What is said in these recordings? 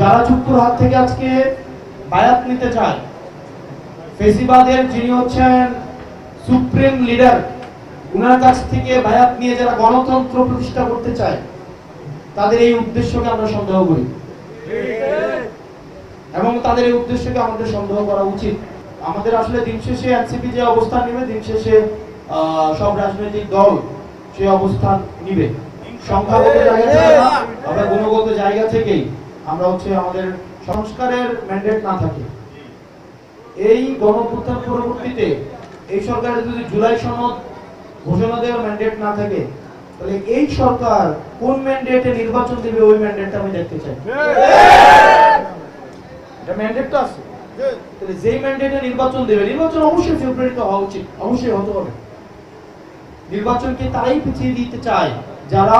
যারা চুপ্পুর হাত থেকে আজকে বায়াত নিতে চায়, ফেসিবাদের যিনি হচ্ছেন সুপ্রিম লিডার, উনার কাছ থেকে বায়াত নিয়ে যারা গণতন্ত্র প্রতিষ্ঠা করতে চায়, তাদের এই উদ্দেশ্যকে আমরা সন্দেহ করি। এবং তাদের এই উদ্দেশ্যকে আমাদের সন্দেহ করা উচিত। আমাদের আসলে দিন শেষে এনসিপি যে অবস্থান নেবে, দিন শেষে সব রাজনৈতিক দল সেই অবস্থান নিবে। সংখ্যাগত জায়গা থেকে আমরা গুণগত জায়গা থেকেই আমরা হচ্ছে আমাদের সংস্কারের ম্যান্ডেট না থাকে। এই গণপ্রত্যান পরবর্তীতে এই সরকারের যদি জুলাই সনদ ঘোষণা দেওয়ার ম্যান্ডেট না থাকে, তাহলে এই সরকার কোন ম্যান্ডেটে নির্বাচন দেবে ওই ম্যান্ডেটটা আমি দেখতে চাই। ম্যান্ডেটে নির্বাচন দেবে, নির্বাচন অবশ্যই ফেব্রুয়ারিতে হওয়া উচিত, অবশ্যই হতে হবে। নির্বাচনকে তারাই পিছিয়ে দিতে চায়, যারা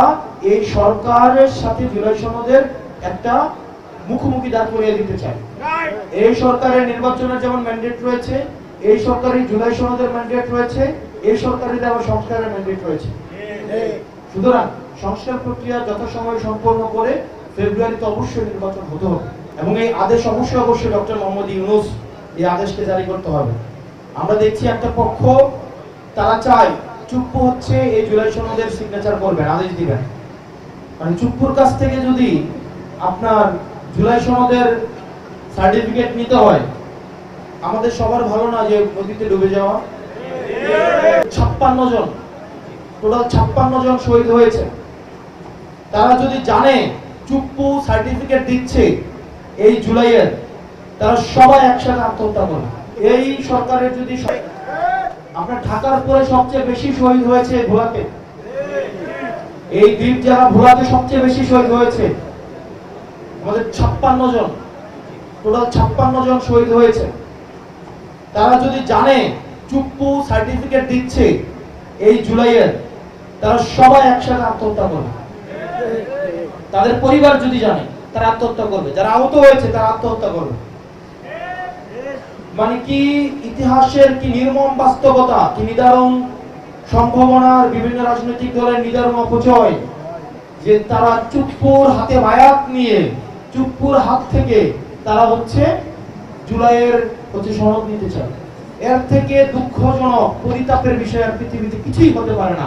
এই সরকারের সাথে জুলাই সনদের একটা মুখোমুখি দাঁড় করিয়ে দিতে চায় এই সরকারের নির্বাচনের যেমন ম্যান্ডেট রয়েছে এই সরকারের জুলাই সনদের ম্যান্ডেট রয়েছে এই সরকারের আবার সংস্কারের ম্যান্ডেট রয়েছে। সুতরাং সংস্কার প্রক্রিয়া যথাসময়ে সম্পন্ন করে ফেব্রুয়ারিতে অবশ্যই নির্বাচন হতে হবে। এবং এই আদেশ অবশ্যই অবশ্যই ডক্টর মোহাম্মদ ইউনুস এই আদেশকে জারি করতে হবে। আমরা দেখছি একটা পক্ষ তারা চায় চুপ্পু হচ্ছে এই জুলাই সনদের সিগনেচার করবেন আদেশ দিবেন। মানে চুপ্পুর কাছ থেকে যদি আপনার জুলাই সনদের সার্টিফিকেট নিতে হয়। আমাদের সবার ভালো না যে নদীতে ডুবে যাওয়া। ছাপ্পান্ন জন, টোটাল ছাপ্পান্ন জন শহীদ হয়েছে। তারা যদি জানে, চুপ্পু সার্টিফিকেট দিচ্ছে এই জুলাইয়ের, তারা সবাই একসাথে আত্মহত্যা করে এই সরকারের যদি আপনার ঢাকার পরে সবচেয়ে বেশি শহীদ হয়েছে ভোলাতে এই দ্বীপ যারা ভোলাতে সবচেয়ে বেশি শহীদ হয়েছে। আমাদের ছাপ্পান্ন জন, টোটাল ছাপ্পান্ন জন শহীদ হয়েছে। তারা যদি জানে, চুপ্পু সার্টিফিকেট দিচ্ছে এই জুলাইয়ের তারা সবাই একসাথে আত্মহত্যা করবে। তাদের পরিবার যদি জানে, তারা আত্মহত্যা করবে। যারা আহত হয়েছে, তারা আত্মহত্যা করবে। মানে কি ইতিহাসের কি নির্মম বাস্তবতা, কি নিদারুণ সম্ভাবনার বিভিন্ন রাজনৈতিক দলের নিদারুণ অপচয়, যে তারা চুপ্পুর হাতে বায়াত নিয়ে চুপ্পুর হাত থেকে তারা হচ্ছে জুলাইয়ের হচ্ছে সনদ নিতে চায়। এর থেকে দুঃখজনক পরিতাপের বিষয় আর পৃথিবীতে কিছুই হতে পারে না।